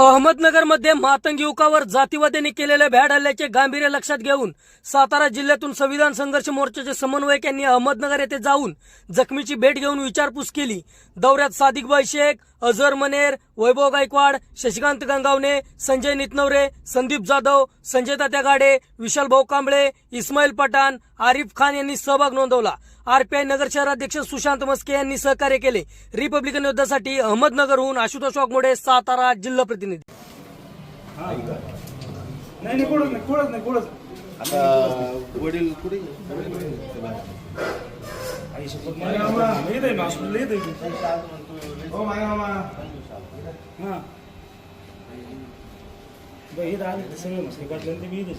अहमदनगरमध्ये मातंग युवकावर जातीवाद्यांनी केलेल्या भ्याड हल्ल्याचे गांभीर्य लक्षात घेऊन सातारा जिल्ह्यातून संविधान संघर्ष मोर्चाचे समन्वयक यांनी अहमदनगर येथे जाऊन जखमीची भेट घेऊन विचारपूस केली. दौऱ्यात सादिकबाई शेख अझर मनेर वैभव गायकवाड शशिकांत गंगावणे संजय नितनवरे संदीप जाधव संजय तात्या गाडे विशाल भाऊ कांबळे इस्माईल पठाण आरिफ खान यांनी सहभाग नोंदवला. आरपीआय नगर शहराध्यक्ष सुशांत मस्के यांनी सहकार्य केले. रिपब्लिकन युद्धासाठी अहमदनगरहून आशुतोष वाघमोडे सातारा जिल्हा प्रतिनिधी. नाही नाही कोणच नाही कोणच नाही कोणच आता वडील कुठे आई शपथ माझ्या मामा येत आहे ना हॉस्पिटल येत आहे हो माझ्या मामा हां. बरं इथं आले ते सगळे मस्के पाटले ते मी इथेच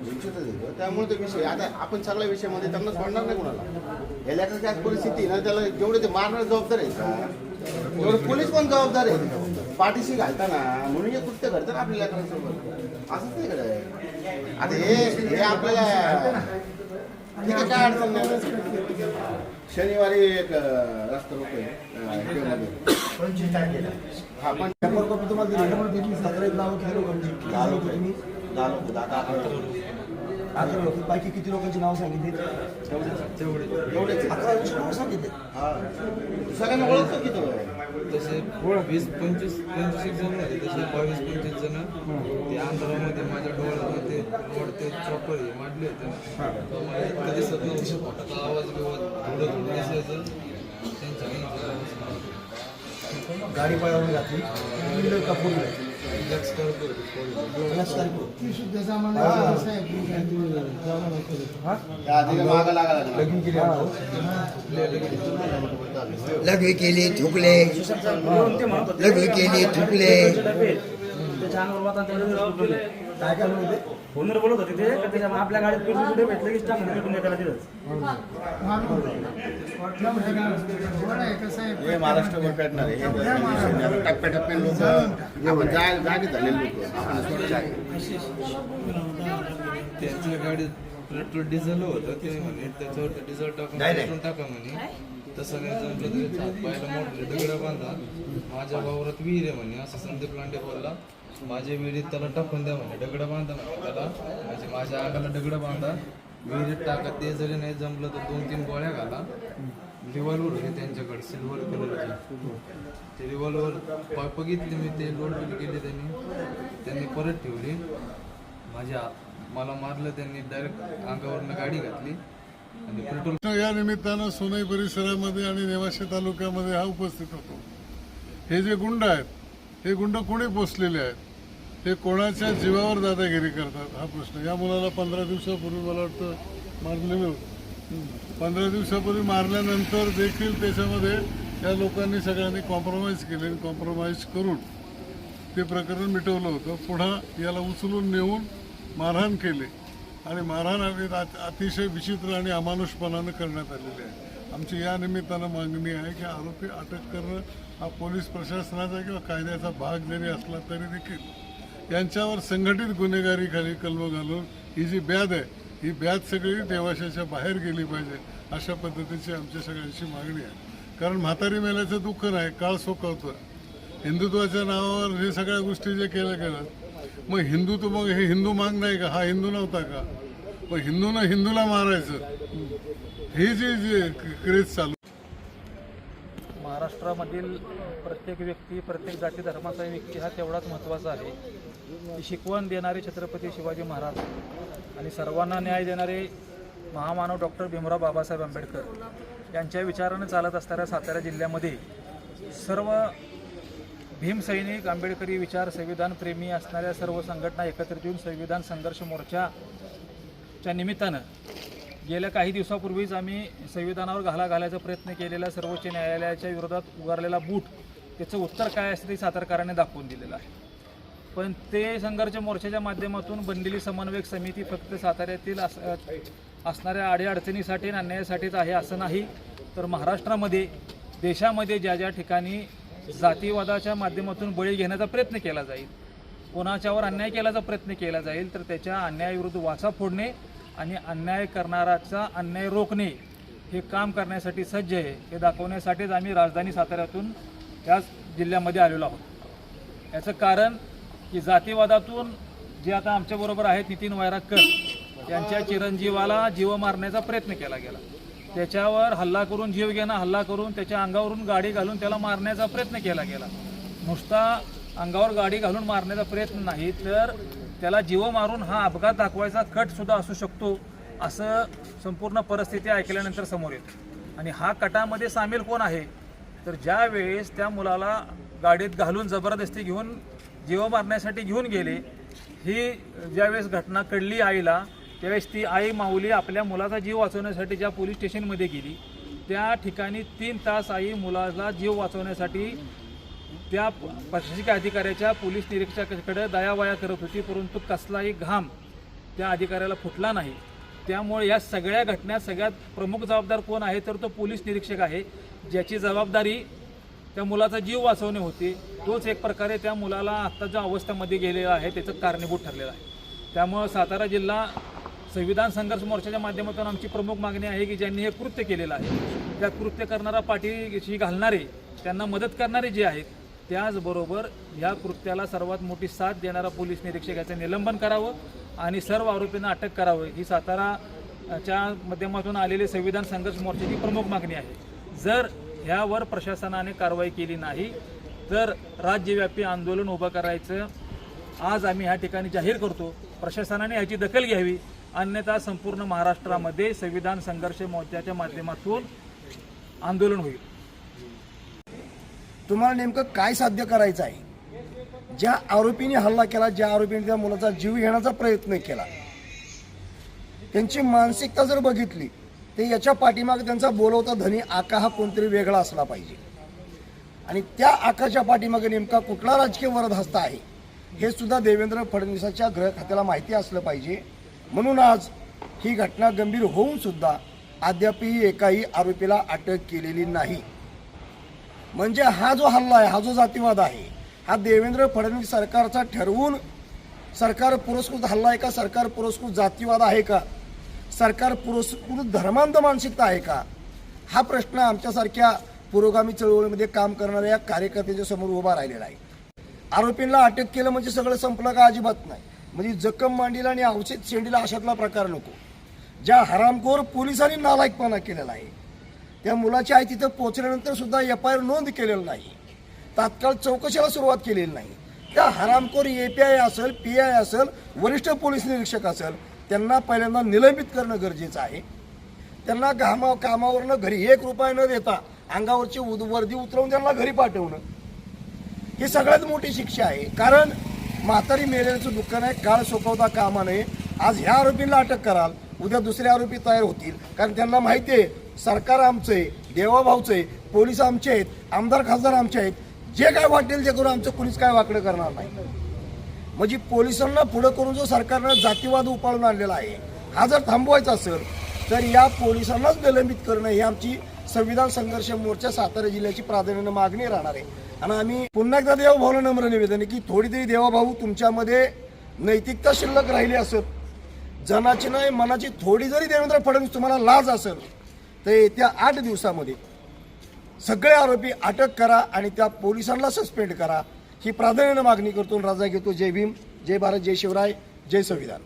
भविष्यातच येतो त्यामुळे तो विषय आता आपण सगळ्या विषयामध्ये त्यांना सोडणार नाही कोणाला. याला काय परिस्थिती ना त्याला जेवढे ते मारणार जबाबदार आहे का तेवढे पोलीस पण जबाबदार आहे पाठीशी घालताना म्हणून हे कृत्य घडतं ना आपल्या लेकरांसोबत. असंच नाही घडत. आता हे हे आपल्याला ठीक आहे काय अडचण नाही. शनिवारी एक रस्ता रोको आहे. अं, इकडे. हा पण लोक आहे. दहा लोक दहा दहा बाकी किती लोकांची नाव सांगितली? आहे. अकराशे नाव सांगितले? हा. सगळ्यांना ओळखतो की तो? तसे वीस पंचवीस पंचवीस एक जण होते. तसे बावीस पंचवीस जण. ते अंधारामध्ये माझ्या डोळ्यामध्ये रोड ते चॉपर हे. मांडले होते मला इतकं दिसत नव्हतं. पोटाचा आवाज बिवाज थोडं थोडं दिसायचं. त्यांच्या गाडी पायावर घातली. टू का लगीन केली थुकले लग्न केली थुकले त्याच्या अंगावर वाता त्याला काय काय म्हणते फोनवर बोलत होते ते का त्याच्या आपल्या गाडीत पेट्रोल कुठे भेटलं की टाकून भेटून द्या त्याला तिथंच हे महाराष्ट्रभर पेटणार आहे. टप्प्याटप्प्याने लोक आपण जा- जागे झालेले लोक. आपण सोडायचे आहे. त्यांच्या गाडीत पेट्रोल डिझेल होतं ते म्हणे. त्याच्यावर डिझेल टाकून टाका म्हणे. तसं नाही जमलं तरी हात पायाला मोठे दगड बांधा. माझ्या वावरात विहीर आहे म्हणे असं संदीप लांडे बोलला. माझ्या विहिरीत त्याला टाकून द्या म्हणे दगड बांधा म्हणे त्याला. म्हणजे माझ्या आगाला दगड बांधा. विहिरीत टाका ते जरी नाही जमलं तर दोन तीन गोळ्या घाला. रिव्हॉल्वर होते त्यांच्याकडे सिल्वर कलरचे ते रिव्हॉल्वर बघितले मी ते लोड बिल केले त्यांनी. त्यांनी परत ठेवली. माझ्या मला मारलं त्यांनी डायरेक्ट अंगावरनं गाडी घातली. या निमित्तानं सोनई परिसरामध्ये आणि नेवाशी तालुक्यामध्ये हा उपस्थित होतो. हे जे गुंड आहेत हे गुंड कोणी पोचलेले आहेत हे कोणाच्या जीवावर दादागिरी करतात हा प्रश्न. या मुलाला पंधरा दिवसापूर्वी मला वाटतं मारलेलं होतं. पंधरा दिवसापूर्वी मारल्यानंतर देखील त्याच्यामध्ये या लोकांनी सगळ्यांनी कॉम्प्रोमाइज केले आणि कॉम्प्रोमाइज करून ते प्रकरण मिटवलं होतं. पुन्हा याला उचलून नेऊन मारहाण केली. आणि मारहाण अतिशय विचित्र आणि अमानुषपणानं करण्यात आलेली आहे. आमची या निमित्तानं मागणी आहे की आरोपी अटक करणं हा पोलीस प्रशासनाचा किंवा कायद्याचा भाग जरी असला तरी देखील यांच्यावर संघटित गुन्हेगारीखाली कलम घालून ही जी ब्याद आहे ही ब्याद सगळी देवाशाच्या बाहेर गेली पाहिजे अशा पद्धतीची आमच्या सगळ्यांची मागणी आहे. कारण म्हातारी मेल्याचं दुःख नाही काळ सोकवतं हिंदुत्वाच्या नावावर हे सगळ्या गोष्टी जे केल्या गेल्या मग हिंदू हिंदुत्व मग हे हिंदू माग नाही का? हा हिंदू नव्हता का? मग हिंदूनं हिंदूला मारायचं. हे जी जी क्रेज चालू महाराष्ट्रामधील प्रत्येक व्यक्ती प्रत्येक जाती धर्माचा व्यक्ती हा तेवढाच महत्त्वाचा आहे. शिकवण देणारे छत्रपती शिवाजी महाराज आणि सर्वांना न्याय देणारे महामानव डॉक्टर भीमराव बाबासाहेब आंबेडकर यांच्या विचारानं चालत असणाऱ्या सातारा जिल्ह्यामध्ये सर्व भीमसैनिक आंबेडकरी विचार संविधान प्रेमी असणाऱ्या सर्व संघटना एकत्रित येऊन संविधान संघर्ष मोर्चाच्या निमित्तानं गेल्या काही दिवसापूर्वीच आम्ही संविधानावर घाला घालायचा प्रयत्न केलेला सर्वोच्च न्यायालयाच्या विरोधात उगारलेला बूट त्याचं उत्तर काय असतं ते सातारकरांनी दाखवून दिलेलं आहे. पण ते संघर्ष मोर्चाच्या माध्यमातून बनलेली समन्वयक समिती फक्त साताऱ्यातील अस असणाऱ्या अडीअडचणीसाठी आणि अन्यायासाठीच आहे असं नाही तर महाराष्ट्रामध्ये देशामध्ये ज्या ज्या ठिकाणी जातीवादाच्या माध्यमातून बळी घेण्याचा प्रयत्न केला जाईल. कोणाच्यावर अन्याय केल्याचा प्रयत्न केला जाईल तर त्याच्या अन्यायाविरुद्ध वाचा फोडणे आणि अन्याय करणाराचा अन्याय रोखणे हे काम करण्यासाठी सज्ज आहे. हे दाखवण्यासाठीच आम्ही राजधानी साताऱ्यातून याच जिल्ह्यामध्ये आलेलो आहोत. याचं कारण की जातीवादातून जे आता आमच्याबरोबर आहेत नितीन वैरागकर यांच्या चिरंजीवाला जीव मारण्याचा प्रयत्न केला गेला. त्याच्यावर हल्ला करून जीव घेणं हल्ला करून त्याच्या अंगावरून गाडी घालून त्याला मारण्याचा प्रयत्न केला गेला. नुसता अंगावर गाडी घालून मारण्याचा प्रयत्न नाही तर त्याला जीव मारून हा अपघात दाखवायचा कटसुद्धा असू शकतो असं संपूर्ण परिस्थिती ऐकल्यानंतर समोर येते. आणि हा कटामध्ये सामील कोण आहे? तर ज्या वेळेस त्या मुलाला गाडीत घालून जबरदस्ती घेऊन जीव मारण्यासाठी घेऊन गेले ही ज्यावेळेस घटना कळली आईला त्यावेळेस ती आई माऊली आपल्या मुलाचा जीव वाचवण्यासाठी ज्या पोलीस स्टेशनमध्ये गेली त्या ठिकाणी तीन तास आई मुलाला जीव वाचवण्यासाठी त्या प्रशासकीय अधिकाऱ्याच्या पोलीस निरीक्षकाकडे दयावया करत होती परंतु कसलाही घाम त्या अधिकाऱ्याला फुटला नाही. त्यामुळे या सगळ्या घटना सगळ्यात प्रमुख जबाबदार कोण आहे तर तो पोलीस निरीक्षक आहे ज्याची जबाबदारी त्या मुलाचा जीव वाचवणे होती. तोच एक प्रकारे त्या मुलाला आत्ताच्या अवस्थेमध्ये गेलेला आहे त्याचं कारणीभूत ठरलेलं आहे. त्यामुळं सातारा जिल्हा संविधान संघर्ष मोर्चाच्या माध्यमातून आमची प्रमुख मागणी आहे की ज्यांनी हे कृत्य केलेलं आहे त्या कृत्य करणारा पाठीशी घालणारे त्यांना मदत करणारे जे आहेत त्याचबरोबर या कृत्याला सर्वात मोठी साथ देणारा पोलीस निरीक्षक याचं निलंबन करावं आणि सर्व आरोपींना अटक करावं. ही साताराच्या माध्यमातून आलेले संविधान संघर्ष मोर्चाची प्रमुख मागणी आहे. जर ह्यावर प्रशासनाने कारवाई केली नाही तर राज्यव्यापी आंदोलन उभं करायचं आज आम्ही ह्या ठिकाणी जाहीर करतो. प्रशासनाने ह्याची दखल घ्यावी. अन्यथा संपूर्ण महाराष्ट्रामध्ये संविधान संघर्ष मोर्चाच्या माध्यमातून आंदोलन होईल. तुम्हाला नेमकं काय साध्य करायचं आहे? ज्या आरोपीने हल्ला केला ज्या आरोपीने त्या मुलाचा जीव घेण्याचा प्रयत्न केला त्यांची मानसिकता जर बघितली तर याच्या पाठीमागे त्यांचा बोलवता धनी आका हा कोणतरी वेगळा असला पाहिजे. आणि त्या आकाच्या पाठीमागे नेमका कुठला राजकीय वरदहस्त आहे हे सुद्धा देवेंद्र फडणवीसाच्या गृह खात्याला माहिती असलं पाहिजे. म्हणून आज ही घटना गंभीर होऊन सुद्धा अद्यापही एकाही आरोपीला अटक केलेली नाही. म्हणजे हा जो हल्ला आहे हा जो जातीवाद आहे हा देवेंद्र फडणवीस सरकारचा ठरवून सरकार पुरस्कृत हल्ला आहे का? सरकार पुरस्कृत जातीवाद आहे का? सरकार पुरस्कृत धर्मांध मानसिकता आहे का? हा प्रश्न आमच्यासारख्या पुरोगामी चळवळीमध्ये काम करणाऱ्या कार्यकर्त्याच्या समोर उभा राहिलेला आहे. आरोपींना अटक केलं म्हणजे सगळं संपलं का? अजिबात नाही. म्हणजे जखम मांडीला आणि औषध शेंडीला अशातला प्रकार नको. ज्या हरामखोर पोलिसांनी नालायकपणा केलेला आहे त्या मुलाची आई तिथं पोहोचल्यानंतर सुद्धा एफ आय आर नोंद केलेलं नाही. तात्काळ चौकशीला सुरुवात केलेली नाही. त्या हरामखोर ए पी आय असेल पी आय असेल वरिष्ठ पोलीस निरीक्षक असेल त्यांना पहिल्यांदा निलंबित करणं गरजेचं आहे. त्यांना कामा कामावरनं घरी एक रुपया न देता अंगावरची उद वर्दी उतरवून त्यांना घरी पाठवणं. ही सगळ्यात मोठी शिक्षा आहे. कारण म्हातारी मेलेल्याचं दुःख नाही काळ सोपवता कामा नये आज ह्या आरोपींना अटक कराल उद्या दुसरे आरोपी तयार होतील. कारण त्यांना माहिती आहे सरकार आमचं आहे देवाभाऊचं आहे पोलीस आमचे आहेत आमदार खासदार आमचे आहेत. जे काय वाटेल ते करून आमचं कुणीच काय वाकडं करणार नाही. म्हणजे पोलिसांना पुढं करून जो सरकारनं जातीवाद उपाळून आणलेला आहे हा जर थांबवायचा असेल तर या पोलिसांनाच निलंबित करणं ही आमची संविधान संघर्ष मोर्चा सातारा जिल्ह्याची प्राधान्यानं मागणी राहणार आहे. आणि आम्ही पुन्हा एकदा देवाभाऊला नम्र निवेदन की थोडी तरी देवाभाऊ तुमच्यामध्ये नैतिकता शिल्लक राहिली असेल जनाची नाही मनाची थोडी जरी देवेंद्र फडणवीस तुम्हाला लाज असेल तर येत्या आठ दिवसामध्ये सगळे आरोपी अटक करा आणि त्या पोलिसांना सस्पेंड करा. ही प्राधान्यानं मागणी करतो राजा घेतो. जय भीम जय भारत जय शिवराय जय संविधान.